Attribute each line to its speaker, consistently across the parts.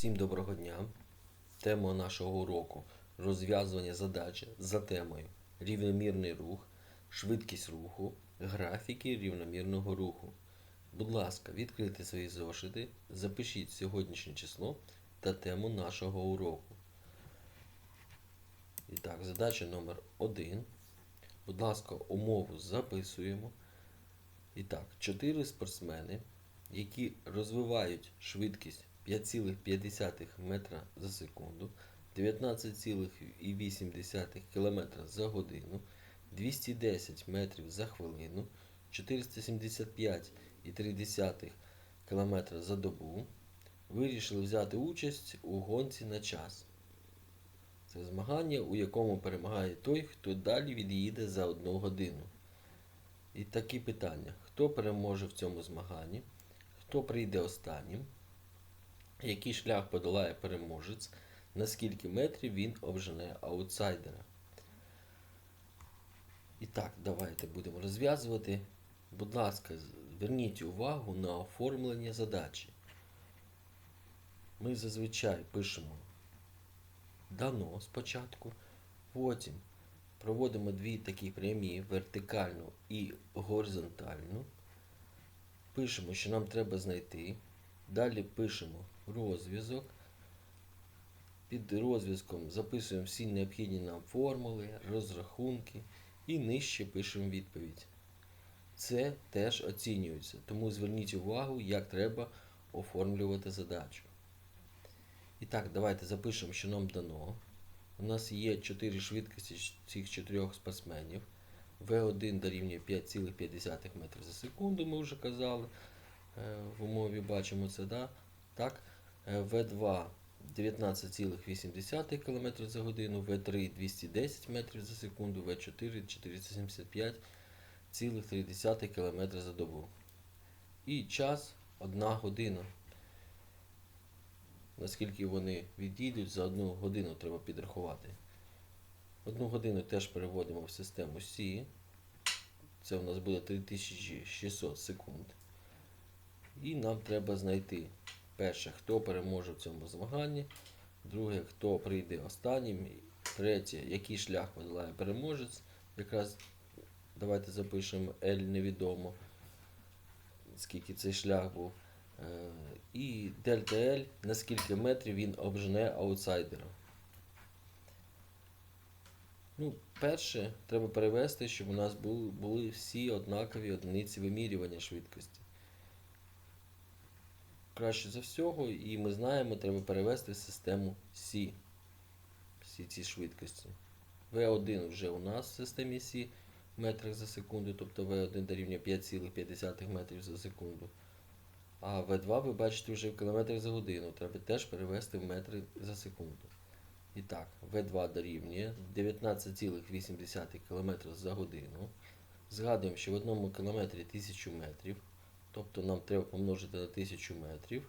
Speaker 1: Всім доброго дня. Тема нашого уроку розв'язування задачі за темою рівномірний рух, швидкість руху, графіки рівномірного руху. Будь ласка, відкрийте свої зошити, запишіть сьогоднішнє число та тему нашого уроку. І так, задача номер 1. Будь ласка, умову записуємо. І так, 4 спортсмени, які розвивають швидкість 5,5 метра за секунду, 19,8 км за годину, 210 метрів за хвилину, 475,3 км за добу, вирішили взяти участь у гонці на час. Це змагання, у якому перемагає той, хто далі від'їде за одну годину. І такі питання: хто переможе в цьому змаганні, хто прийде останнім, який шлях подолає переможець, на скільки метрів він обжене аутсайдера. І так, давайте будемо розв'язувати. Будь ласка, зверніть увагу на оформлення задачі. Ми зазвичай пишемо дано спочатку, потім проводимо дві такі прямі вертикальну і горизонтальну. Пишемо, що нам треба знайти. Далі пишемо розв'язок. Під розв'язком записуємо всі необхідні нам формули, розрахунки і нижче пишемо відповідь. Це теж оцінюється, тому зверніть увагу, як треба оформлювати задачу. І так, давайте запишемо, що нам дано. У нас є 4 швидкості цих 4 спортсменів. В1 дорівнює 5,5 метрів за секунду, ми вже казали. Е, В умові бачимо це, да? так? Е, В2 19,8 км за годину, В3 210 метрів за секунду, В4 475,3 км за добу. І час 1 година. Наскільки вони відійдуть, за одну годину треба підрахувати. Одну годину теж переводимо в систему Сі. Це у нас буде 3600 секунд. І нам треба знайти перше, хто переможе в цьому змаганні, друге, хто прийде останнім, третє, який шлях подолає переможець. Якраз давайте запишемо L невідомо, скільки цей шлях був. Е, І дельта L, на скільки метрів він обжене аутсайдера. Ну, перше, треба перевести, щоб у нас були всі однакові одиниці вимірювання швидкості. Краще за всього, і ми знаємо, треба перевести систему C. Всі ці швидкості. V1 вже у нас в системі C метрах за секунду, тобто V1 дорівнює 5,5 метрів за секунду. А V2 ви бачите вже в кілометрах за годину. Треба теж перевести в метри за секунду. І так, V2 дорівнює 19,8 км за годину. Згадуємо, що в одному кілометрі 1000 метрів. Тобто нам треба помножити на 1000 метрів.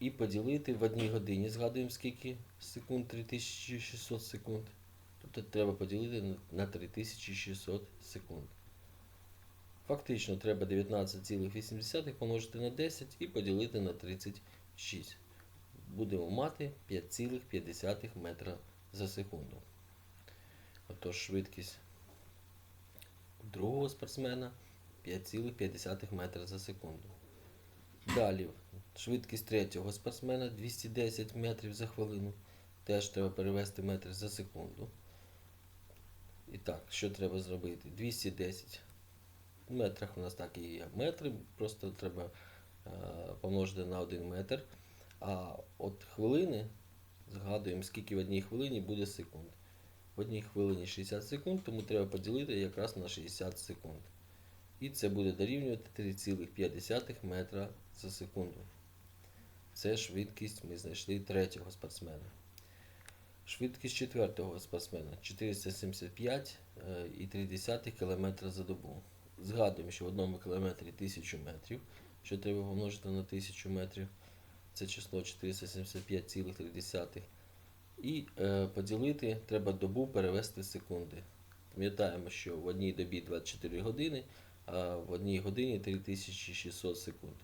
Speaker 1: І поділити в одній годині. Згадуємо скільки секунд 3600 секунд. Тобто треба поділити на- на 3600 секунд. Фактично треба 19,8 помножити на 10 і поділити на 36. Будемо мати 5,5 метра за секунду. Отож, швидкість другого спортсмена 5,5 метра за секунду. Далі, швидкість третього спортсмена 210 метрів за хвилину. Теж треба перевести метри за секунду. І так, що треба зробити? 210 в метрах у нас так і є метри, просто треба е, помножити на 1 метр. А от хвилини, згадуємо, скільки в одній хвилині буде секунд. В одній хвилині 60 секунд, тому треба поділити якраз на 60 секунд. І це буде дорівнювати 3,5 метра за секунду. Це швидкість ми знайшли третього спортсмена. Швидкість четвертого спортсмена 475,3 км за добу. Згадуємо, що в одному кілометрі 1000 метрів, що треба помножити на 1000 метрів, це число 475,3. І е, поділити треба добу перевести в секунди. Пам'ятаємо, що в одній добі 24 години, а в одній годині 3600 секунд.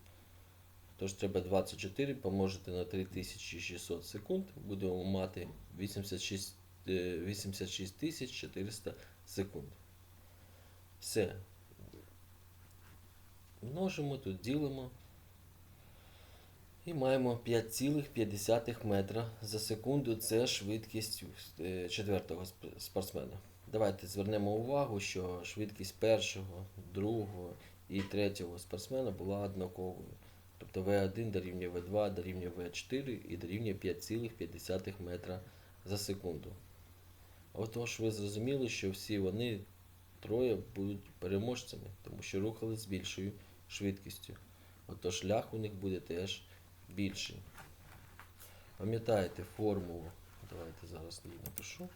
Speaker 1: Тож треба 24 помножити на 3600 секунд. Будемо мати 86, е, 86 секунд. Все. Множимо, тут ділимо. І маємо 5,5 метра за секунду. Це швидкість е, четвертого спортсмена. Давайте звернемо увагу, що швидкість першого, другого і третього спортсмена була однаковою. Тобто V1 дорівнює V2, дорівнює V4 і дорівнює 5,5 метра за секунду. Отож, ви зрозуміли, що всі вони троє будуть переможцями, тому що рухали з більшою швидкістю. Отож шлях у них буде теж більший. Пам'ятаєте формулу. Давайте зараз її напишу.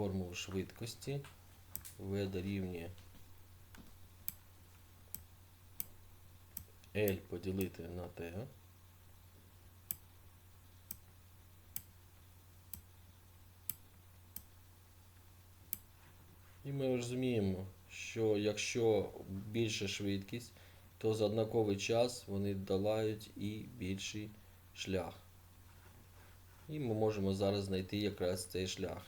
Speaker 1: Формулу швидкості. V дорівнює L поділити на T. І ми розуміємо, що якщо більша швидкість, то за однаковий час вони долають і більший шлях. І ми можемо зараз знайти якраз цей шлях.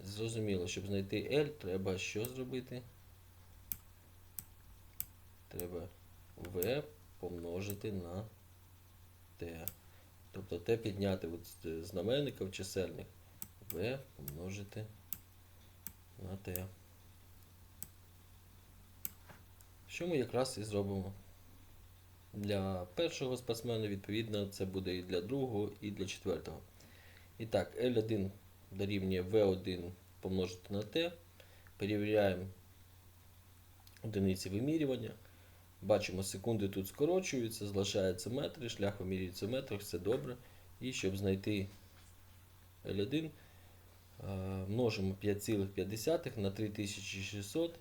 Speaker 1: Зрозуміло, щоб знайти L, треба що зробити? Треба V помножити на T. Тобто T підняти з знаменника в чисельник. V помножити на T. Що ми якраз і зробимо. Для першого спортсмена, відповідно, це буде і для другого, і для четвертого. І так, L1 дорівнює V1 помножити на T. Перевіряємо одиниці вимірювання. Бачимо, секунди тут скорочуються, залишаються метри, шлях вимірюється в метрах, все добре. І щоб знайти L1, е, множимо 5,5 на 3600.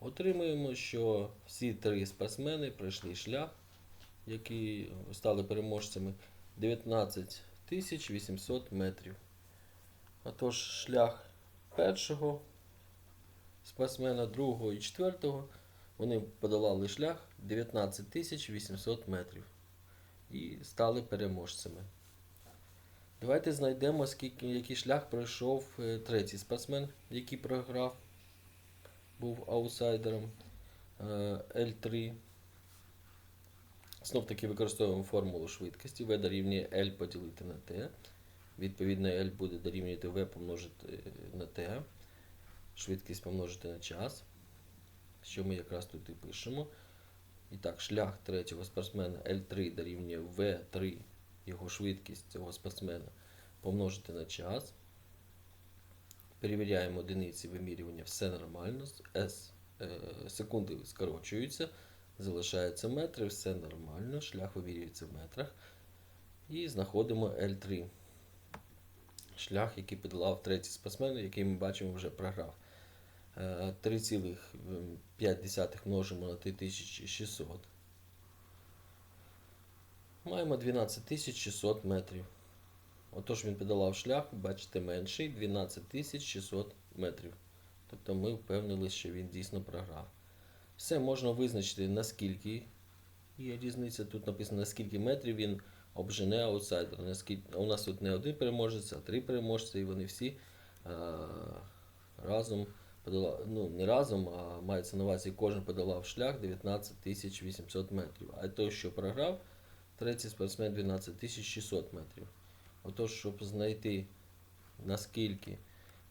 Speaker 1: Отримуємо, що всі три спортсмени пройшли шлях, які стали переможцями 19 800 метрів. Отож, шлях першого спортсмена, другого і четвертого, вони подолали шлях 19 800 метрів і стали переможцями. Давайте знайдемо, скільки, який шлях пройшов е, третій спортсмен, який програв був аутсайдером е, L3. Знов таки використовуємо формулу швидкості. V дорівнює L поділити на T. Відповідно, L буде дорівнювати V помножити на T. Швидкість помножити на час. Що ми якраз тут і пишемо. І так, шлях третього спортсмена L3 дорівнює V3, його швидкість цього спортсмена помножити на час. Перевіряємо одиниці вимірювання, все нормально. S, е, секунди скорочуються, залишаються метри, все нормально, шлях вимірюється в метрах. І знаходимо L3. Шлях, який подолав третій спортсмен, який ми бачимо вже програв. Е, 3,5 множимо на 3600. Маємо 12600 метрів. Отож він подолав шлях, бачите, менший 12600 метрів. Тобто ми впевнилися, що він дійсно програв. Все можна визначити, наскільки є різниця. Тут написано, наскільки метрів він обжене. Наскільки... У нас тут не один переможець, а три переможці, і вони всі а, разом ну не разом, а мається на увазі, кожен подолав шлях 19 800 метрів. А той, що програв, третій спортсмен 12 600 метрів. Отож, щоб знайти наскільки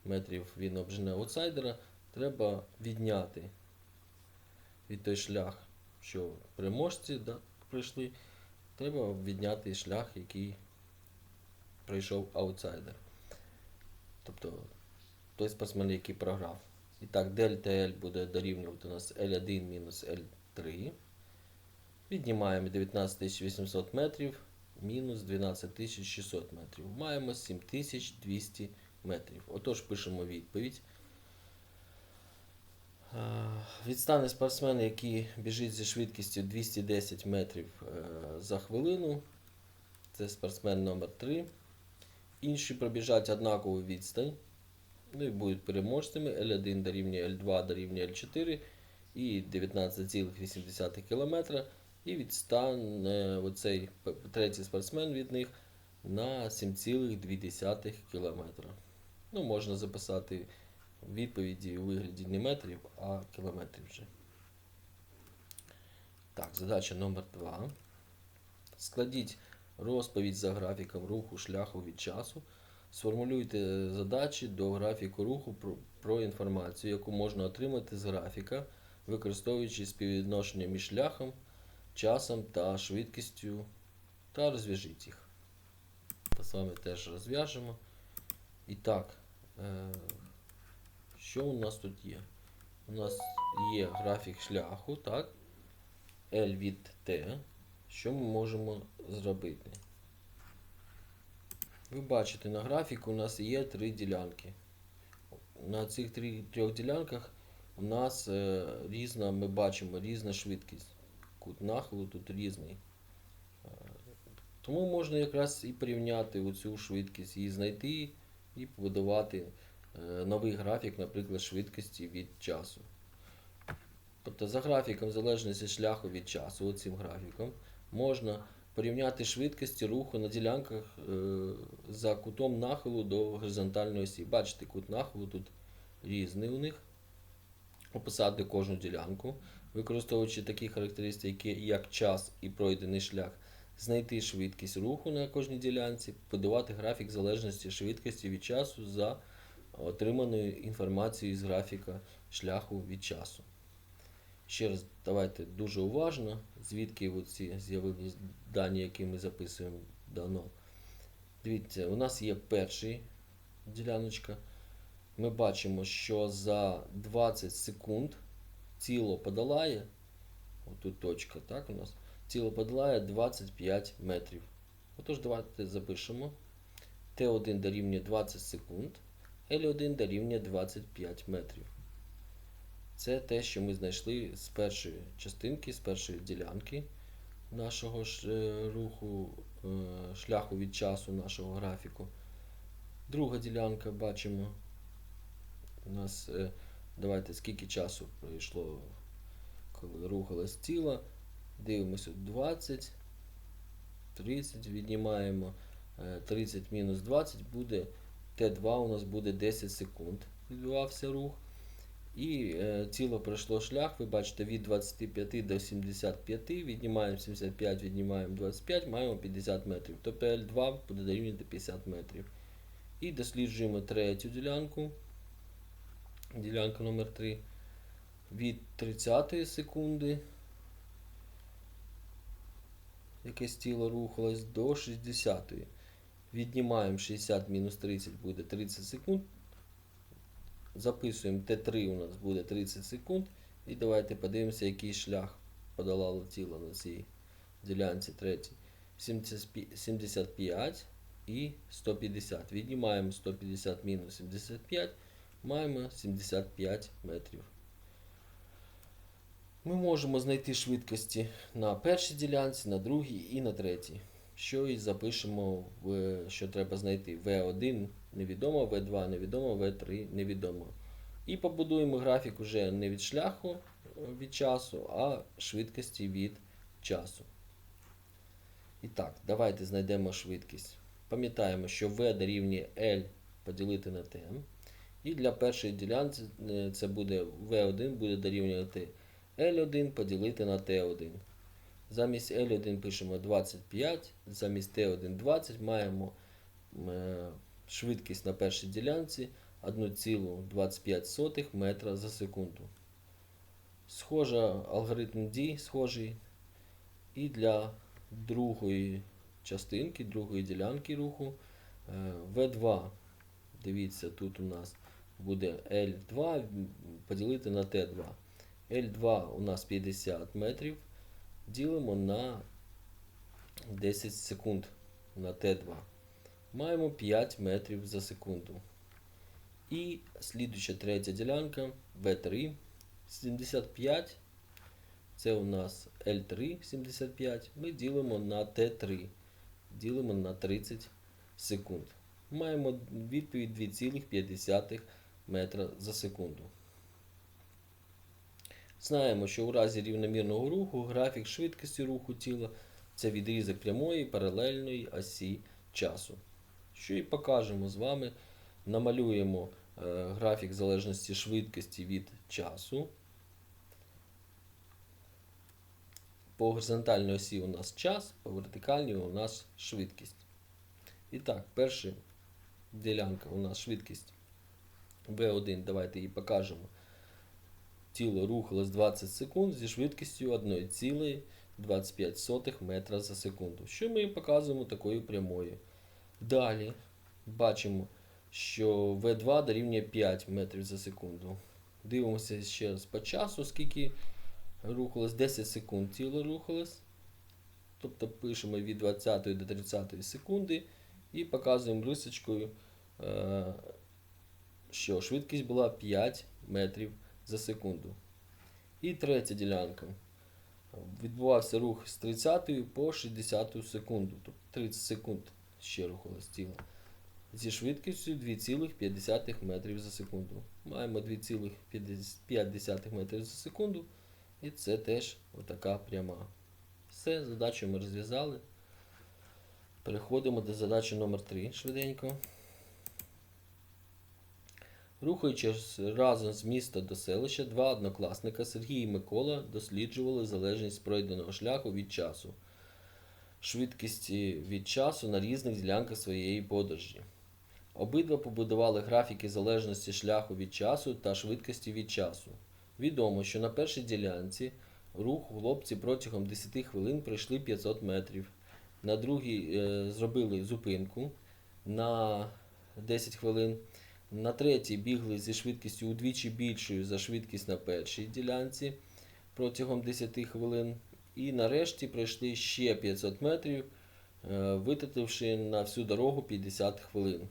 Speaker 1: метрів він обжене аутсайдера, треба відняти від той шлях, що переможці да, пройшли, треба відняти шлях, який пройшов аутсайдер. Тобто той спортсмен, який програв. І так, дельта L буде дорівнювати у нас L1 мінус L3. Віднімаємо 19 800 метрів мінус 12600 метрів. Маємо 7200 метрів. Отож, пишемо відповідь. Е, Відстане спортсмен, який біжить зі швидкістю 210 метрів е, за хвилину. Це спортсмен номер 3 Інші пробіжать однакову відстань. Ну і будуть переможцями. L1 дорівнює L2 дорівнює L4. і 19,8 км, і відстане оцей третій спортсмен від них на 7,2 км. Ну, можна записати відповіді у вигляді не метрів, а кілометрів вже. Так, задача номер 2. Складіть розповідь за графіком руху шляху від часу. Сформулюйте задачі до графіку руху про, інформацію, яку можна отримати з графіка, використовуючи співвідношення між шляхом, часом та швидкістю, та розв'яжіть їх. Та з вами теж розв'яжемо. І так, е, що у нас тут є? У нас є графік шляху, так? L від T. Що ми можемо зробити? Ви бачите, на графіку у нас є три ділянки. На цих трьох ділянках у нас е, різна, ми бачимо різна швидкість. Кут нахилу тут різний. Е, тому можна якраз і порівняти оцю швидкість, її знайти і побудувати новий графік, наприклад, швидкості від часу. Тобто за графіком залежності шляху від часу, оцим графіком, можна порівняти швидкості руху на ділянках е, за кутом нахилу до горизонтальної осі. Бачите, кут нахилу тут різний у них. Описати кожну ділянку, використовуючи такі характеристики, як час і пройдений шлях, знайти швидкість руху на кожній ділянці, подавати графік залежності швидкості від часу за отриманою інформацією з графіка шляху від часу. Ще раз давайте дуже уважно, звідки ці з'явились дані, які ми записуємо дано. Дивіться, у нас є перший діляночка. Ми бачимо, що за 20 секунд тіло подолає, отут точка, так у нас, тіло подолає 25 метрів. Отож, давайте запишемо. Т1 дорівнює 20 секунд, L1 дорівнює 25 метрів. Це те, що ми знайшли з першої частинки, з першої ділянки нашого е, руху, е, шляху від часу нашого графіку. Друга ділянка бачимо. У нас, е, давайте, скільки часу пройшло, коли рухалось тіло. Дивимося 20, 30, віднімаємо е, 30 мінус 20 буде Т2 у нас буде 10 секунд. Відбувався рух. І е, тіло пройшло шлях, ви бачите, від 25 до 75, віднімаємо 75, віднімаємо 25, маємо 50 метрів. Тобто L2 буде дорівнювати 50 метрів. І досліджуємо третю ділянку. Ділянка номер 3 від 30 секунди. Якесь тіло рухалось до 60. Віднімаємо 60 мінус 30 буде 30 секунд. Записуємо Т3 у нас буде 30 секунд. І давайте подивимося, який шлях подолало тіло на цій ділянці третій. 75 і 150. Віднімаємо 150 мінус 75, маємо 75 метрів. Ми можемо знайти швидкості на першій ділянці, на другій і на третій. Що і запишемо, в, що треба знайти. В1 невідомо, В2 невідомо, В3 невідомо. І побудуємо графік уже не від шляху е, від часу, а швидкості від часу. І так, давайте знайдемо швидкість. Пам'ятаємо, що V дорівнює L поділити на T. І для першої ділянки е, це буде V1 буде дорівнювати L1 поділити на T1. Замість L1 пишемо 25, замість T1 20, маємо е, швидкість на першій ділянці 1,25 метра за секунду. Схожа алгоритм дій, схожий і для другої частинки, другої ділянки руху е, V2. Дивіться, тут у нас буде L2 поділити на T2. L2 у нас 50 метрів. Ділимо на 10 секунд на Т2. Маємо 5 метрів за секунду. І слідуюча третя ділянка В3 75. Це у нас L3 75. Ми ділимо на Т3. Ділимо на 30 секунд. Маємо відповідь 2,5 метра за секунду. Знаємо, що у разі рівномірного руху графік швидкості руху тіла це відрізок прямої паралельної осі часу. Що і покажемо з вами. Намалюємо е, графік залежності швидкості від часу. По горизонтальній осі у нас час, по вертикальній у нас швидкість. І так, перша ділянка у нас швидкість V1, давайте її покажемо. Тіло рухалось 20 секунд зі швидкістю 1,25 метра за секунду. Що ми показуємо такою прямою. Далі бачимо, що V2 дорівнює 5 метрів за секунду. Дивимося ще раз по часу, скільки рухалось 10 секунд тіло рухалось. Тобто пишемо від 20 до 30 секунди і показуємо рисочкою, е, що швидкість була 5 метрів за секунду. І третя ділянка. Відбувався рух з 30 по 60 секунду. Тобто 30 секунд ще рухалось тіло. Зі швидкістю 2,5 метрів за секунду. Маємо 2,5 метрів за секунду. І це теж отака пряма. Все, задачу ми розв'язали. Переходимо до задачі номер 3 швиденько. Рухаючись разом з міста до селища, два однокласника Сергій і Микола досліджували залежність пройденого шляху від часу, швидкості від часу на різних ділянках своєї подорожі. Обидва побудували графіки залежності шляху від часу та швидкості від часу. Відомо, що на першій ділянці руху хлопці протягом 10 хвилин пройшли 500 метрів. На другій е, зробили зупинку на 10 хвилин. На третій бігли зі швидкістю удвічі більшою за швидкість на першій ділянці протягом 10 хвилин. І нарешті пройшли ще 500 метрів, е, витративши на всю дорогу 50 хвилин.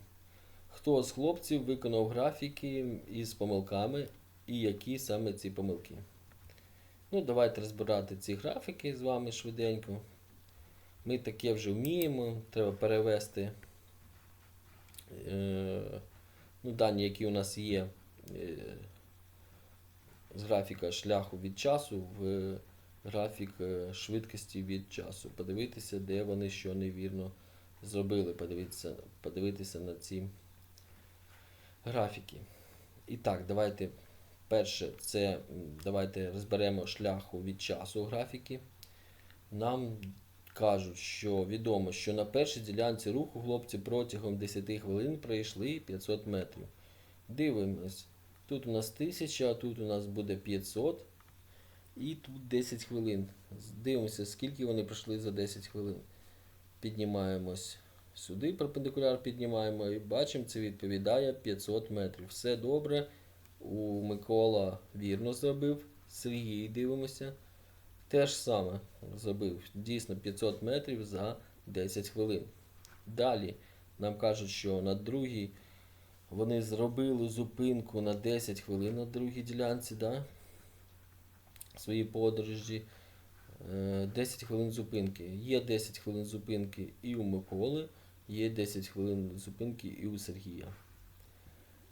Speaker 1: Хто з хлопців виконав графіки із помилками і які саме ці помилки? Ну, давайте розбирати ці графіки з вами швиденько. Ми таке вже вміємо. Треба перевести. Ну, дані, які у нас є е, з графіка шляху від часу в графік е, швидкості від часу. Подивитися, де вони що невірно зробили. Подивитися, подивитися на ці графіки. І так, давайте перше, це давайте розберемо шляху від часу графіки. Нам кажуть, що відомо, що на першій ділянці руху хлопці протягом 10 хвилин пройшли 500 метрів. Дивимось. Тут у нас 1000, а тут у нас буде 500. І тут 10 хвилин. Дивимося, скільки вони пройшли за 10 хвилин. Піднімаємось сюди, перпендикуляр піднімаємо і бачимо, це відповідає 500 метрів. Все добре. У Микола вірно зробив. Сергій дивимося. Те ж саме зробив. Дійсно 500 метрів за 10 хвилин. Далі нам кажуть, що на другій вони зробили зупинку на 10 хвилин на другій ділянці, да? свої подорожі. Е, 10 хвилин зупинки. Є 10 хвилин зупинки і у Миколи, є 10 хвилин зупинки і у Сергія.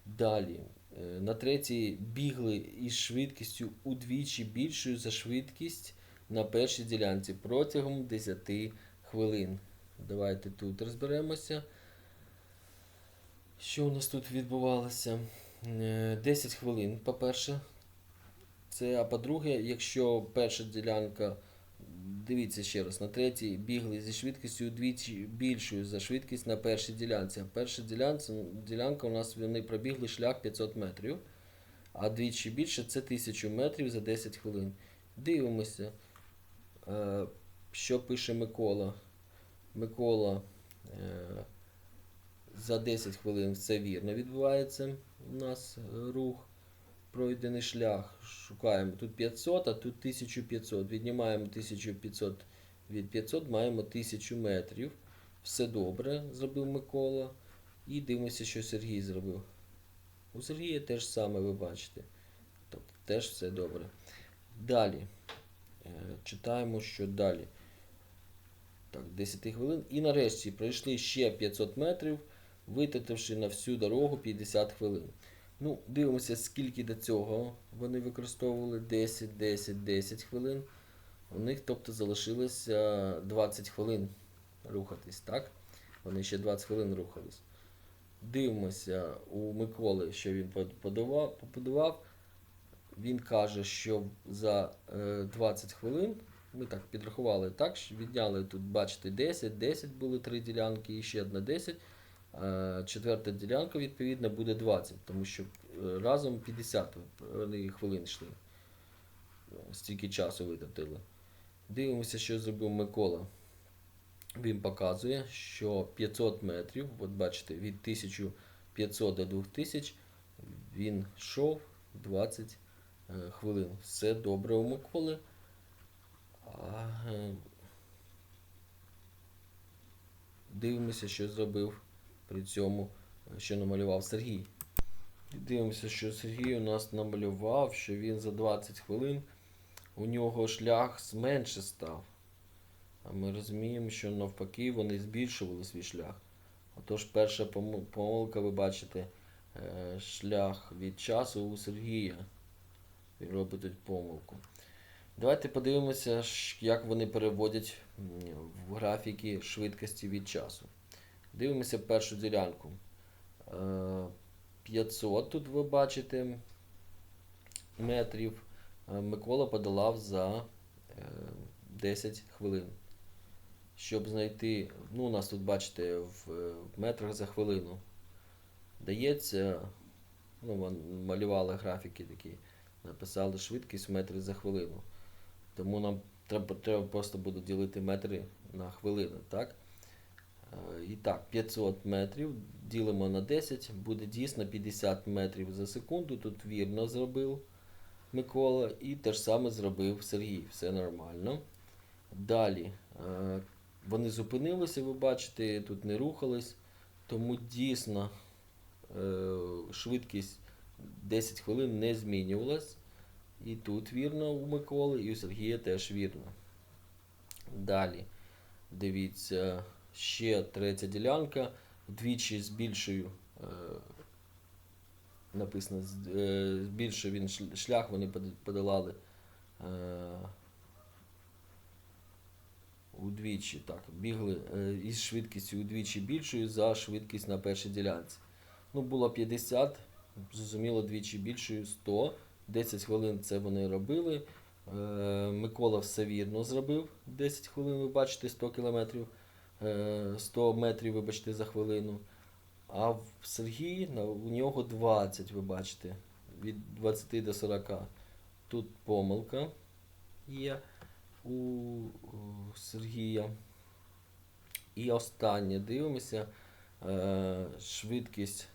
Speaker 1: Далі. е, На третій бігли із швидкістю удвічі більшою за швидкість на першій ділянці протягом 10 хвилин. Давайте тут розберемося. Що у нас тут відбувалося? Е, 10 хвилин, по-перше. Це, а по-друге, якщо перша ділянка, дивіться ще раз, на третій бігли зі швидкістю удвічі більшою за швидкість на першій ділянці. Перша ділянка, ділянка у нас вони пробігли шлях 500 метрів, а двічі більше це 1000 метрів за 10 хвилин. Дивимося, е, що пише Микола. Микола е, за 10 хвилин все вірно відбувається у нас е, рух. Пройдений шлях. Шукаємо тут 500, а тут 1500. Віднімаємо 1500 від 500, маємо 1000 метрів. Все добре, зробив Микола. І дивимося, що Сергій зробив. У Сергія теж саме ви бачите. Тобто теж все добре. Далі. Е, Читаємо, що далі. Так, 10 хвилин. І нарешті пройшли ще 500 метрів, витративши на всю дорогу 50 хвилин. Ну, дивимося, скільки до цього вони використовували 10, 10, 10 хвилин. У них, тобто, залишилося 20 хвилин рухатись, так? Вони ще 20 хвилин рухались. Дивимося у Миколи, що він под- подавав. Він каже, що за е, 20 хвилин ми так підрахували, так, що відняли тут, бачите, 10, 10 були три ділянки і ще одна 10. Е, Четверта ділянка, відповідно, буде 20, тому що е, разом 50 вони хвилин йшли. Стільки часу витратили. Дивимося, що зробив Микола. Він показує, що 500 метрів, от бачите, від 1500 до 2000 він йшов 20 е, хвилин. Все добре у Миколи. А, е, дивимося, що зробив при цьому, е, що намалював Сергій. Дивимося, що Сергій у нас намалював, що він за 20 хвилин у нього шлях менше став. А ми розуміємо, що навпаки вони збільшували свій шлях. Отож, перша помилка, ви бачите, е, шлях від часу у Сергія. Він робить помилку. Давайте подивимося, як вони переводять в графіки швидкості від часу. Дивимося першу ділянку. Е, 500 тут ви бачите метрів. Е, Микола подолав за е, 10 хвилин. Щоб знайти, ну у нас тут бачите в, е, метрах за хвилину. Дається, ну, малювали графіки такі, написали швидкість в метри за хвилину. Тому нам треба, треба просто буде ділити метри на хвилину, так? Е, І так, 500 метрів ділимо на 10, буде дійсно 50 метрів за секунду. Тут вірно зробив Микола. І те ж саме зробив Сергій. Все нормально. Далі. е, Вони зупинилися, ви бачите, тут не рухались. Тому дійсно е, швидкість 10 хвилин не змінювалась. І тут вірно у Миколи, і у Сергія теж вірно. Далі. Дивіться, ще третя ділянка. Вдвічі з більшою. Е, написано, е, більше він шлях вони подолали. Е, удвічі, так, бігли е, із швидкістю удвічі більшою за швидкість на першій ділянці. Ну, було 50, зрозуміло, двічі більшою 100. 10 хвилин це вони робили. Е, Микола все вірно зробив. 10 хвилин, ви бачите, 100 кілометрів. Е, 100 метрів, вибачте, за хвилину. А в Сергії у нього 20, ви бачите, від 20 до 40. Тут помилка є у, у Сергія. І останнє дивимося. Е, швидкість.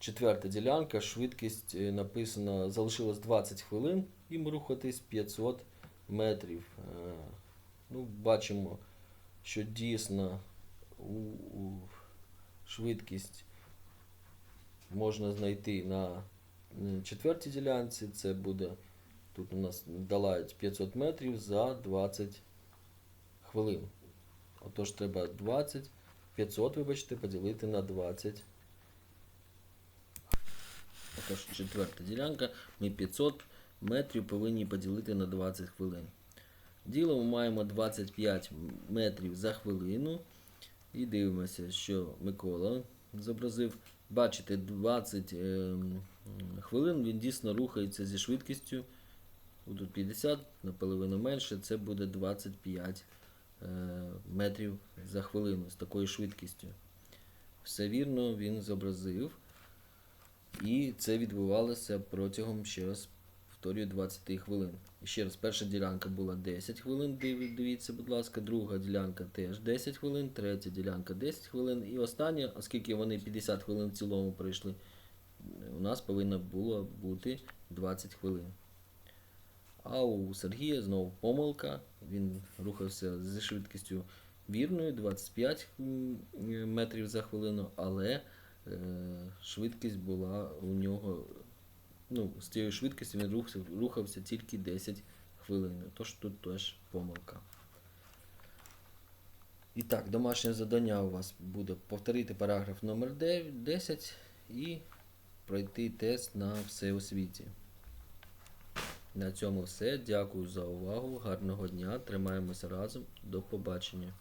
Speaker 1: Четверта ділянка, швидкість е, написано залишилось 20 хвилин, їм рухатись 500 метрів. Е, ну, бачимо, що дійсно у, у швидкість можна знайти на четвертій ділянці. Це буде тут у нас долають 500 метрів за 20 хвилин. Отож, треба 20, 500, вибачте, поділити на 20. Отож, четверта ділянка. Ми 500 метрів повинні поділити на 20 хвилин. Діло ми маємо 25 метрів за хвилину. І дивимося, що Микола зобразив. Бачите, 20 ем, хвилин він дійсно рухається зі швидкістю. Тут 50, наполовину менше, це буде 25 е, метрів за хвилину з такою швидкістю. Все вірно він зобразив. І це відбувалося протягом, ще раз повторюю, 20 хвилин. І ще раз, перша ділянка була 10 хвилин, дивіться, будь ласка, друга ділянка теж 10 хвилин, третя ділянка 10 хвилин. І остання, оскільки вони 50 хвилин в цілому пройшли, у нас повинно було бути 20 хвилин. А у Сергія знову помилка. Він рухався зі швидкістю вірною 25 метрів за хвилину, але швидкість була у нього. Ну, з цією швидкістю він рухався, рухався тільки 10 хвилин. Тож тут теж помилка. І так, домашнє завдання у вас буде повторити параграф номер 9, 10 і пройти тест на всеосвіті. На цьому все. Дякую за увагу. Гарного дня. Тримаємося разом. До побачення.